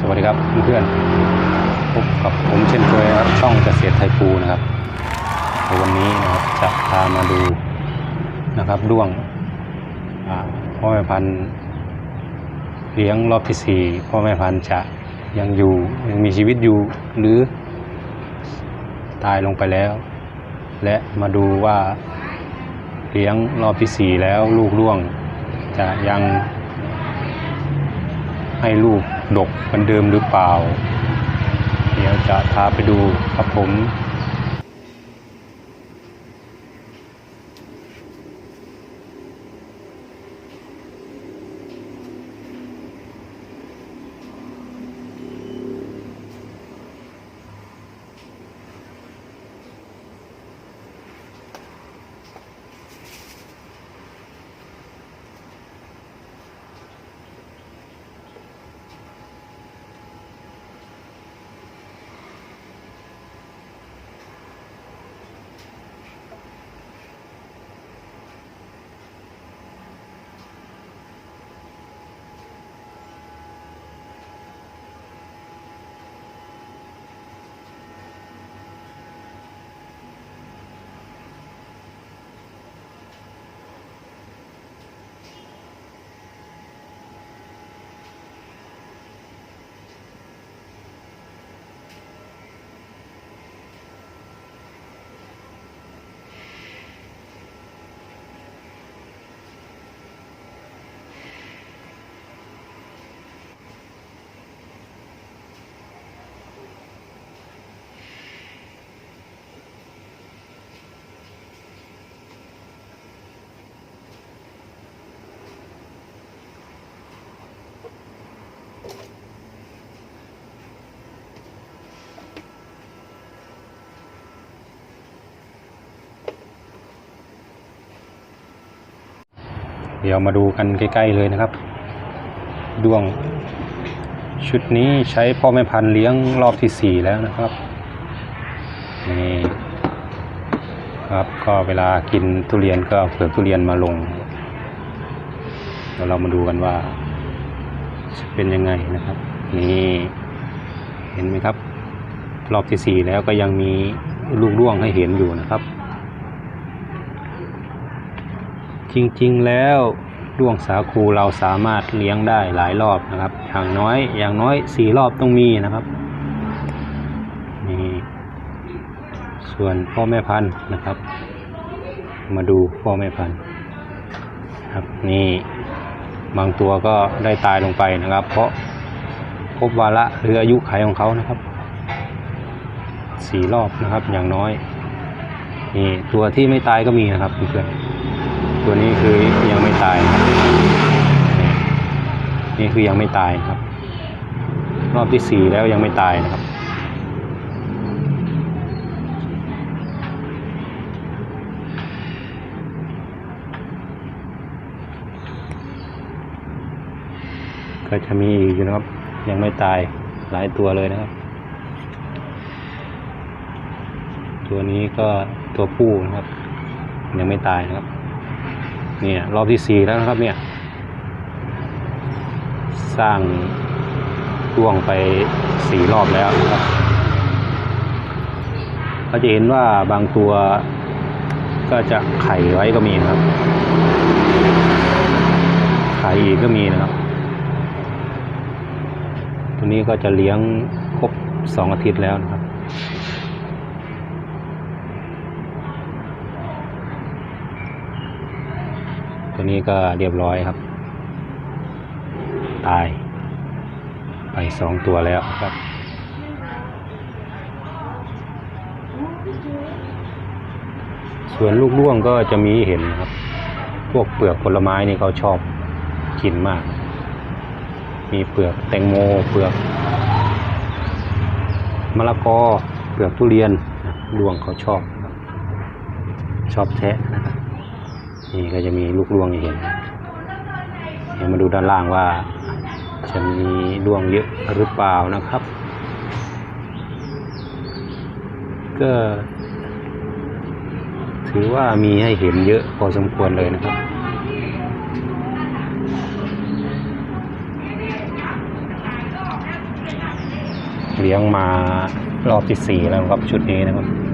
สวัสดีครับเพื่อนๆพบกับผมเช่นเคยครับช่องเกษตรไทยปูนะครับวันนี้นะครับจะพามาดูนะครับด้วงอ่าพ่อแม่พันธุ์เลี้ยงรอบที่สี่พ่อแม่พันธุ์จะยังอยู่ยังมีชีวิตอยู่หรือ ตายลงไปแล้ว และมาดูว่าเลี้ยงรอบที่สี่แล้วลูกด้วงจะยัง ให้ลูกดกเหมือนเดิมหรือเปล่า เดี๋ยวจะพาไปดูครับผม เดี๋ยวมาดูกันใกล้ ๆเลยนะครับด้วงชุดนี้ใช้พ่อแม่พันธุ์เลี้ยงรอบที่สี่แล้วนะครับนี่ครับก็เวลากินทุเรียนก็เอาเปลือกทุเรียนมาลงเดี๋ยวเรามาดูกันว่าเป็นยังไงนะครับ นี่เห็นไหมครับ รอบที่สี่แล้วก็ยังมีลูกด้วงให้เห็นอยู่นะครับ จริงๆแล้วด้วงสาคูเราสามารถเลี้ยงได้หลายรอบนะครับ อย่างน้อยอย่างน้อยสี่รอบต้องมีนะครับนี่ส่วนพ่อแม่พันธุ์นะครับ มาดูพ่อแม่พันธุ์ครับนี่บางตัวก็ได้ตายลงไปนะครับ เพราะครบวาระหรืออายุไขของเขานะครับสี่รอบนะครับอย่างน้อยนี่ตัวที่ไม่ตายก็มีนะครับเพื่อน ตัวนี้คือยังไม่ตายครับนี่คือยังไม่ตายครับ รอบที่สี่แล้วยังไม่ตายนะครับก็จะมีอีกอยู่นะครับ ยังไม่ตายหลายตัวเลยนะครับ ตัวนี้ก็ตัวผู้นะครับ ยังไม่ตายนะครับ เนี่ยรอบที่สี่แล้วนะครับเนี่ย สร้างร่วงไปสี่รอบแล้วนะครับเราจะเห็นว่าบางตัวก็จะไข่ไว้ก็มีนะครับ ไข่อีกก็มีนะครับ ตัวนี้ก็จะเลี้ยงครบสองอาทิตย์แล้วนะครับ ตัวนี้ก็เรียบร้อยครับ ตาย ไปสองตัวแล้วครับ ส่วนลูกร่วงก็จะมีเห็นครับ พวกเปลือกผลไม้นี่เขาชอบกินมาก มีเปลือกแตงโม เปลือกมะละกอ เปลือกทุเรียนร่วงเขาชอบครับชอบแทะ นี่ก็จะมีลูกดวงให้เห็นเดี๋ยวมาดูด้านล่างว่า จะมีดวงเยอะหรือเปล่านะครับ ก็ถือว่ามีให้เห็นเยอะพอสมควรเลยนะครับ เลี้ยงมารอบที่สี่แล้วครับชุดนี้นะครับ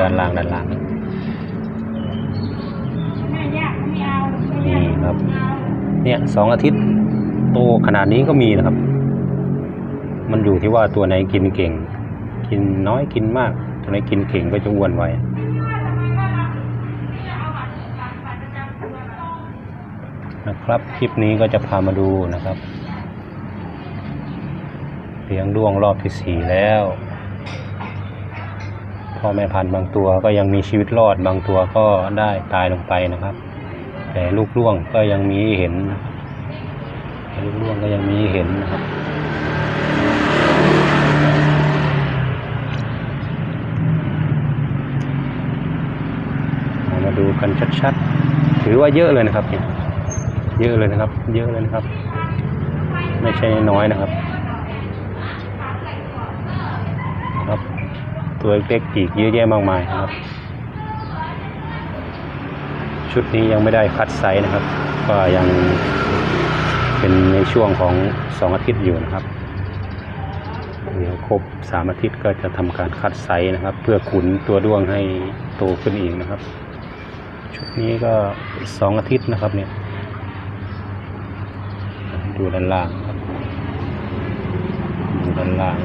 ด้านล่างด้านล่างนี่ครับ เนี่ยสองอาทิตย์โตขนาดนี้ก็มีนะครับ มันอยู่ที่ว่าตัวไหนกินเก่ง กินน้อยกินมาก ตัวไหนกินเก่งก็จะอ้วนไวนะครับ คลิปนี้ก็จะพามาดูนะครับเลี้ยงด้วงรอบที่สี่แล้ว พ่อแม่พันธุ์บางตัวก็ยังมีชีวิตรอดบางตัวก็ได้ตายลงไปนะครับ แต่ลูกด้วงก็ยังมีเห็นลูกด้วงก็ยังมีเห็นนะครับมาดูกันชัดๆถือว่าเยอะเลยนะครับเนี่ยเยอะเลยนะครับ เยอะเลยนะครับ ไม่ใช่น้อยนะครับ ตัวเล็กๆอีกเยอะแยะมากมายครับ ชุดนี้ยังไม่ได้คัดไซส์นะครับ ก็ยังเป็นในช่วงของสองอาทิตย์อยู่นะครับ เดี๋ยวครบสามอาทิตย์ก็จะทำการคัดไซส์นะครับ เพื่อขุนตัวด้วงให้โตขึ้นอีกนะครับ ชุดนี้ก็สองอาทิตย์นะครับเนี่ยดูด้านล่างครับดูด้านล่าง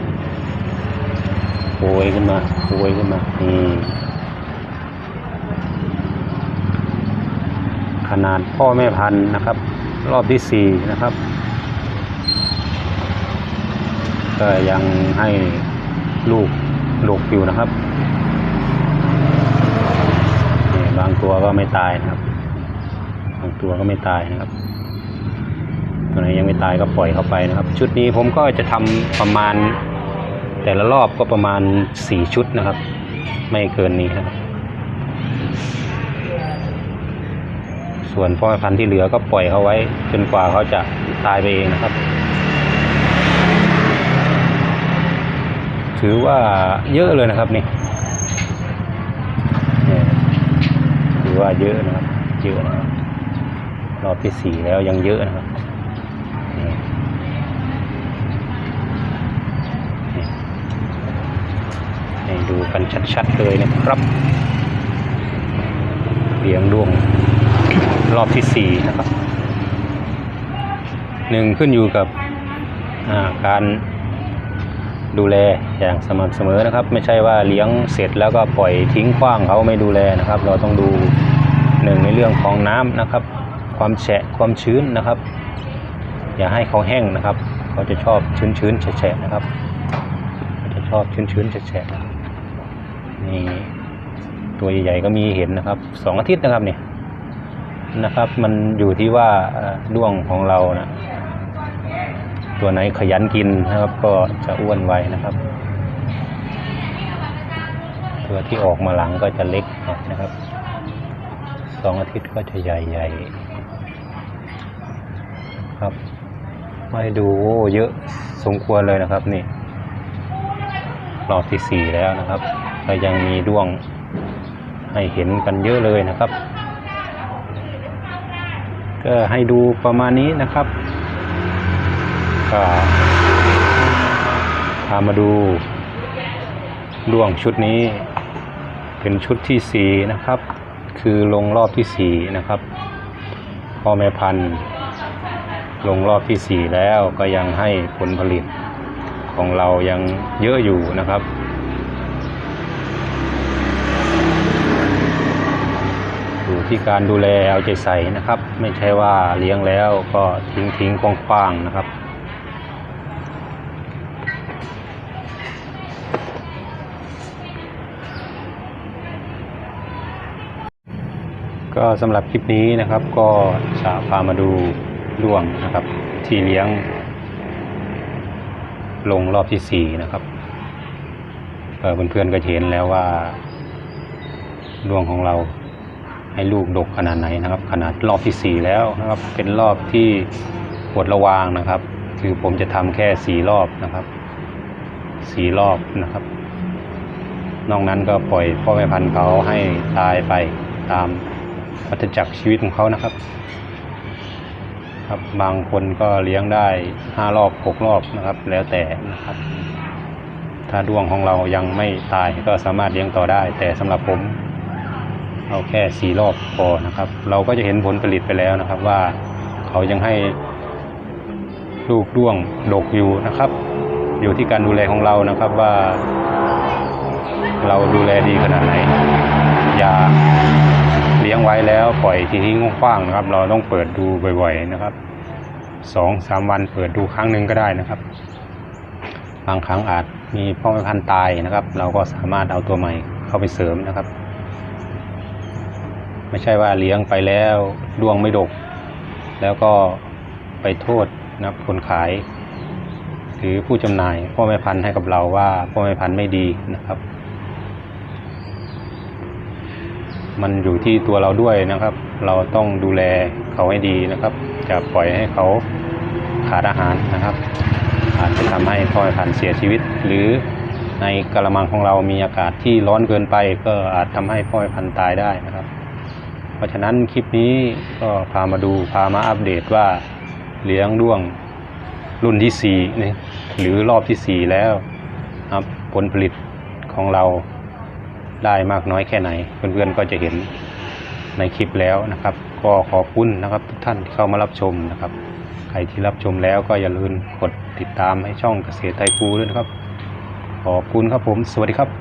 โอยขึ้นมาโอยขึ้นมานี่ขนาดพ่อแม่พันธุ์นะครับ รอบที่สี่นะครับก็ยังให้ลูกดกอยู่นะครับนี่บางตัวก็ไม่ตายนะครับ บางตัวก็ไม่ตายนะครับตัวไหนยังไม่ตายก็ปล่อยเข้าไปนะครับ ชุดนี้ผมก็จะทำประมาณ แต่ละรอบก็ประมาณสี่ชุดนะครับ ไม่เกินนี้นะครับ ส่วนพ่อพันธุ์ที่เหลือก็ปล่อยเขาไว้จนกว่าเขาจะตายไปเองนะครับ ถือว่าเยอะเลยนะครับนี่ถือว่าเยอะนะครับ เยอะนะครับรอบที่สี่แล้วยังเยอะนะครับนี่นี่ ให้ดูกันชัดๆเลยนะครับเลี้ยงด้วงรอบที่สี่นะครับหนึ่งขึ้นอยู่กับาการดูแลอย่างสม่ำเสมอนะครับ ไม่ใช่ว่าเลี้ยงเสร็จแล้วก็ปล่อยทิ้งขว้างเขาไม่ดูแลนะครับ เราต้องดูหนึ่งในเรื่องของน้ำนะครับ ความแฉะความชื้นนะครับ อย่าให้เขาแห้งนะครับ เขาจะชอบชื้นชื้นๆแฉะๆนะครับเขาจะชอบชื้นชื้นๆแฉะๆนะครับ นี่ตัวใหญ่ๆก็มีเห็นนะครับสองอาทิตย์นะครับเนี่ยนะครับ มันอยู่ที่ว่าเอ่อด้วงของเรานะตัวไหนขยันกินนะครับ ก็จะอ้วนไวนะครับ ตัวที่ออกมาหลังก็จะเล็กนะครับสองอาทิตย์ก็จะใหญ่ๆครับไม่ดูเยอะสมควรเลยนะครับนี่รอบที่สี่แล้วนะครับ ก็ยังมีด้วงให้เห็นกันเยอะเลยนะครับ ก็ให้ดูประมาณนี้นะครับ ก็พามาดูด้วงชุดนี้ เป็นชุดที่สี่นะครับ คือลงรอบที่สี่นะครับพ่อแม่พันธุ์ลงรอบที่สี่แล้วก็ยังให้ผลผลิตของเรายังเยอะอยู่นะครับ อยู่ที่การดูแลเอาใจใส่นะครับ ไม่ใช่ว่าเลี้ยงแล้วก็ทิ้งทิ้งคว้างๆนะครับ ก็สำหรับคลิปนี้นะครับก็จะพามาดูด้วงนะครับ ที่เลี้ยง ลงรอบที่สี่นะครับเพื่อนๆก็เห็นแล้วว่าด้วงของเรา ให้ลูกดกขนาดไหนนะครับ ขนาดรอบที่สี่แล้วนะครับ เป็นรอบที่ปวดระวางนะครับ คือผมจะทำแค่สี่รอบนะครับสี่รอบนะครับ นอกนั้นก็ปล่อยพ่อแม่พันธุ์เขาให้ตายไปตามวัฏจักรชีวิตของเขานะครับคนะครับบางคนก็เลี้ยงได้ห้ารอบหกรอบนะครับ แล้วแต่นะครับถ้าดวงของเรายังไม่ตายก็สามารถเลี้ยงต่อได้ แต่สำหรับผม เอาแค่สี่รอบพอนะครับ เราก็จะเห็นผลผลิตไปแล้วนะครับ ว่าเขายังให้ลูกด้วงดกอยู่นะครับ อยู่ที่การดูแลของเรานะครับว่า เราดูแลดีขนาดไหน อย่าเลี้ยงไว้แล้วปล่อยทีทิ้งขว้างๆนะครับ เราต้องเปิดดูบ่อย ๆนะครับสองสามวันเปิดดูครั้งหนึ่งก็ได้นะครับ บางครั้งอาจมีพ่อแม่พันธุ์ตายนะครับ เราก็สามารถเอาตัวใหม่เข้าไปเสริมนะครับ ไม่ใช่ว่าเลี้ยงไปแล้วดวงไม่ดก แล้วก็ไปโทษนะคนขาย หรือผู้จำหน่ายพ่อแม่พันธุ์ให้กับเราว่าพ่อแม่พันธุ์ไม่ดีนะครับ มันอยู่ที่ตัวเราด้วยนะครับ เราต้องดูแลเขาให้ดีนะครับจะปล่อยให้เขาขาดอาหารนะครับ อาจจะทำให้พ่อแม่พันธุ์เสียชีวิต หรือในกระมังของเรามีอากาศที่ร้อนเกินไปก็อาจทำให้พ่อแม่พันธุ์ตายได้นะครับ ราะฉะนั้นคลิปนี้ก็พามาดูพามาอัปเดตว่าเลี้ยงด้วงรุ่นที่สี่นี่หรือรอบที่สี่แล้วครับผลผลิตของเราได้มากน้อยแค่ไหน เพื่อนๆก็จะเห็นในคลิปแล้วนะครับ ก็ขอบคุณนะครับทุกท่านที่เข้ามารับชมนะครับ ใครที่รับชมแล้วก็อย่าลืมกดติดตามให้ช่องเกษตรไทยปูด้วยนะครับ ขอบคุณครับผม สวัสดีครับ